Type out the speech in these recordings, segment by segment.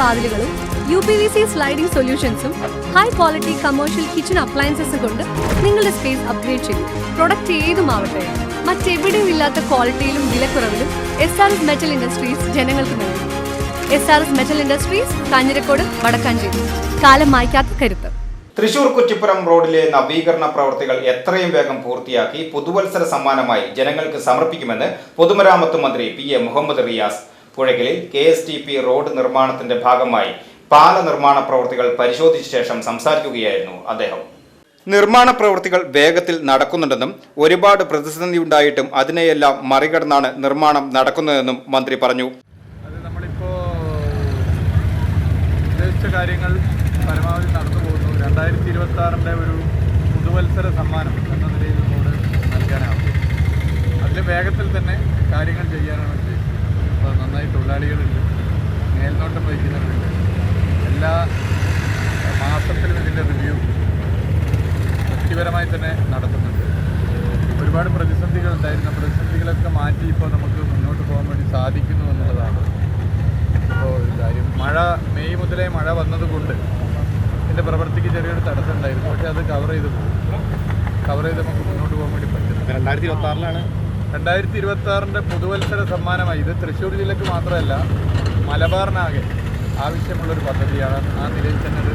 വാതിലുകളും U P V C sliding സൊല്യൂഷൻസും high quality commercial kitchen അപ്ലയൻസസും കൊണ്ട് നിങ്ങളുടെ സ്പേസ് അപ്ഗ്രേഡ് ചെയ്യും പ്രൊഡക്റ്റ് ഏതുമാവട്ടെ മറ്റെവിടെയും ഇല്ലാത്ത ക്വാളിറ്റിയിലും വിലക്കുറവിലും S R S metal industries ജനങ്ങൾക്ക് നൽകും. S R S metal industries Kanjirakode Vadakkanchery. കാലം മായ്ക്കാത്ത കരുത്ത്. തൃശൂർ കുറ്റിപ്പുറം റോഡിലെ നവീകരണ പ്രവർത്തികൾ എത്രയും വേഗം പൂർത്തിയാക്കി പുതുവത്സര സമ്മാനമായി ജനങ്ങൾക്ക് സമർപ്പിക്കുമെന്ന് പൊതുമരാമത്ത് മന്ത്രി P A Muhammad Riyas പുഴയ്ക്കലിൽ K S T P road നിർമ്മാണത്തിന്റെ ഭാഗമായി പാല നിർമ്മാണ പ്രവർത്തികൾ പരിശോധിച്ച ശേഷം സംസാരിക്കുകയായിരുന്നു അദ്ദേഹം. നിർമ്മാണ പ്രവൃത്തികൾ വേഗത്തിൽ നടക്കുന്നുണ്ടെന്നും ഒരുപാട് പ്രതിസന്ധി ഉണ്ടായിട്ടും അതിനെയെല്ലാം മറികടന്നാണ് നിർമ്മാണം നടക്കുന്നതെന്നും മന്ത്രി പറഞ്ഞു. അത് നമ്മളിപ്പോൾ ഉദ്ദേശിച്ച കാര്യങ്ങൾ പരമാവധി നടന്നു പോകുന്നു. രണ്ടായിരത്തി ഇരുപത്തി ആറിന്റെ ഒരു പുതുവത്സര സമ്മാനം എന്ന നിലയിൽ നമ്മോട് നൽകാനാവും അതിൽ വേഗത്തിൽ തന്നെ കാര്യങ്ങൾ ചെയ്യാനാണ് ഉദ്ദേശിക്കുന്നത് നന്നായി തൊഴിലാളികളുണ്ട്. മേൽനോട്ടം വഹിക്കുന്നവരുണ്ട്. എല്ലാ മാസത്തിലും ഇതിന്റെ റിവ്യൂ വ്യക്തിപരമായി തന്നെ നടത്തുന്നുണ്ട്. ഒരുപാട് പ്രതിസന്ധികൾ ഉണ്ടായിരുന്നു. പ്രതിസന്ധികളൊക്കെ മാറ്റി ഇപ്പോൾ നമുക്ക് മുന്നോട്ട് പോകാൻ വേണ്ടി സാധിക്കുന്നു എന്നുള്ളതാണ്. ഇപ്പോൾ കാര്യം. മഴ മെയ് മുതലേ മഴ വന്നതുകൊണ്ട് ഇതിന്റെ പ്രവൃത്തിക്ക് ചെറിയൊരു തടസ്സം ഉണ്ടായിരുന്നു പക്ഷേ അത് കവർ ചെയ്ത് പോകും. കവർ ചെയ്ത് നമുക്ക് മുന്നോട്ട് പോകാൻ വേണ്ടി പറ്റും. രണ്ടായിരത്തി ഇരുപത്തി ആറിലാണ് രണ്ടായിരത്തി ഇരുപത്തി ആറിന്റെ പുതുവത്സര സമ്മാനമായി. ഇത് തൃശ്ശൂർ ജില്ലയ്ക്ക് മാത്രമല്ല മലബാറിനാകെ ആവശ്യമുള്ളൊരു പദ്ധതിയാണ് ആ നിലയിൽ തന്നെ ഇത്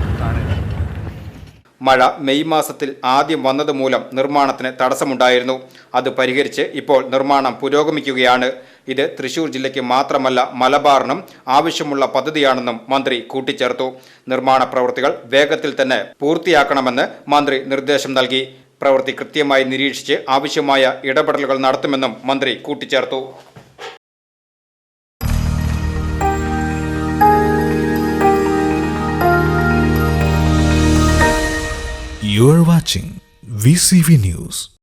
മഴ മെയ് മാസത്തിൽ ആദ്യം വന്നത് മൂലം നിർമ്മാണത്തിന് തടസ്സമുണ്ടായിരുന്നു. അത് പരിഹരിച്ച് ഇപ്പോൾ നിർമ്മാണം പുരോഗമിക്കുകയാണ്. ഇത് തൃശൂർ ജില്ലയ്ക്ക് മാത്രമല്ല മലബാറിനും ആവശ്യമുള്ള പദ്ധതിയാണെന്നും മന്ത്രി കൂട്ടിച്ചേർത്തു. നിർമ്മാണ പ്രവൃത്തികൾ വേഗത്തിൽ തന്നെ പൂർത്തിയാക്കണമെന്ന് മന്ത്രി നിർദ്ദേശം നൽകി. പ്രവൃത്തി കൃത്യമായി നിരീക്ഷിച്ച് ആവശ്യമായ ഇടപെടലുകൾ നടത്തുമെന്നും മന്ത്രി കൂട്ടിച്ചേർത്തു You are watching VCV News.